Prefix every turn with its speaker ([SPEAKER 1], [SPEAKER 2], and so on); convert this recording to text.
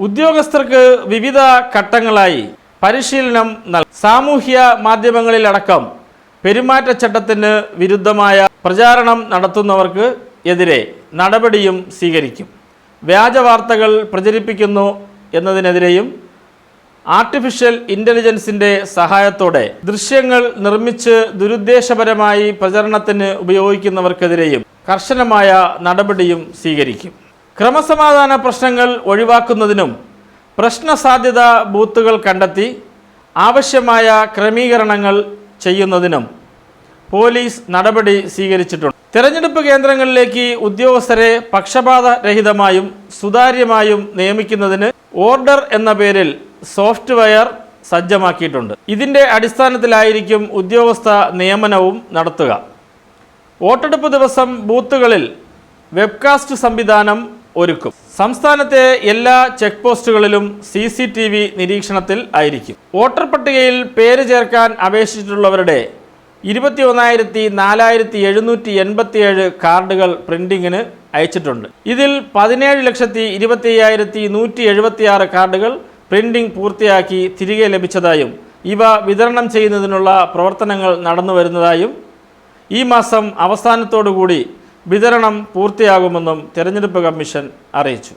[SPEAKER 1] ഉദ്യോഗസ്ഥർക്ക് വിവിധ ഘട്ടങ്ങളായി പരിശീലനം സാമൂഹ്യ മാധ്യമങ്ങളിലടക്കം പെരുമാറ്റച്ചട്ടത്തിന് വിരുദ്ധമായ പ്രചാരണം നടത്തുന്നവർക്ക് എതിരെ നടപടിയും സ്വീകരിക്കും. വ്യാജ വാർത്തകൾ പ്രചരിപ്പിക്കുന്നു എന്നതിനെതിരെയും ആർട്ടിഫിഷ്യൽ ഇന്റലിജൻസിന്റെ സഹായത്തോടെ ദൃശ്യങ്ങൾ നിർമ്മിച്ച് ദുരുദ്ദേശപരമായി പ്രചരണത്തിന് ഉപയോഗിക്കുന്നവർക്കെതിരെയും കർശനമായ നടപടിയും സ്വീകരിക്കും. ക്രമസമാധാന പ്രശ്നങ്ങൾ ഒഴിവാക്കുന്നതിനും പ്രശ്ന പ്രശ്നസാധ്യത ബൂത്തുകൾ കണ്ടെത്തി ആവശ്യമായ ക്രമീകരണങ്ങൾ ചെയ്യുന്നതിനും പോലീസ് നടപടി സ്വീകരിച്ചിട്ടുണ്ട്. തിരഞ്ഞെടുപ്പ് കേന്ദ്രങ്ങളിലേക്ക് ഉദ്യോഗസ്ഥരെ പക്ഷപാതരഹിതമായും സുതാര്യമായും നിയമിക്കുന്നതിന് ഓർഡർ എന്ന പേരിൽ സോഫ്റ്റ്വെയർ സജ്ജമാക്കിയിട്ടുണ്ട്. ഇതിന്റെ അടിസ്ഥാനത്തിലായിരിക്കും ഉദ്യോഗസ്ഥ നിയമനവും നടത്തുക. വോട്ടെടുപ്പ് ദിവസം ബൂത്തുകളിൽ വെബ്കാസ്റ്റ് സംവിധാനം ഒരുക്കും. സംസ്ഥാനത്തെ എല്ലാ ചെക്ക് പോസ്റ്റുകളിലും സി സി ടി വി നിരീക്ഷണത്തിൽ ആയിരിക്കും. വോട്ടർ പട്ടികയിൽ പേര് ചേർക്കാൻ അപേക്ഷിച്ചിട്ടുള്ളവരുടെ ഇരുപത്തി ഒന്നായിരത്തി നാലായിരത്തി എഴുന്നൂറ്റി എൺപത്തിയേഴ് കാർഡുകൾ പ്രിന്റിങ്ങിന് അയച്ചിട്ടുണ്ട്. ഇതിൽ പതിനേഴ് ലക്ഷത്തി ഇരുപത്തി അയ്യായിരത്തി നൂറ്റി എഴുപത്തിയാറ് കാർഡുകൾ പ്രിന്റിംഗ് പൂർത്തിയാക്കി തിരികെ ലഭിച്ചതായും ഇവ വിതരണം ചെയ്യുന്നതിനുള്ള പ്രവർത്തനങ്ങൾ നടന്നു വരുന്നതായും ഈ മാസം അവസാനത്തോടുകൂടി വിതരണം പൂർത്തിയാകുമെന്നും തെരഞ്ഞെടുപ്പ് കമ്മീഷൻ അറിയിച്ചു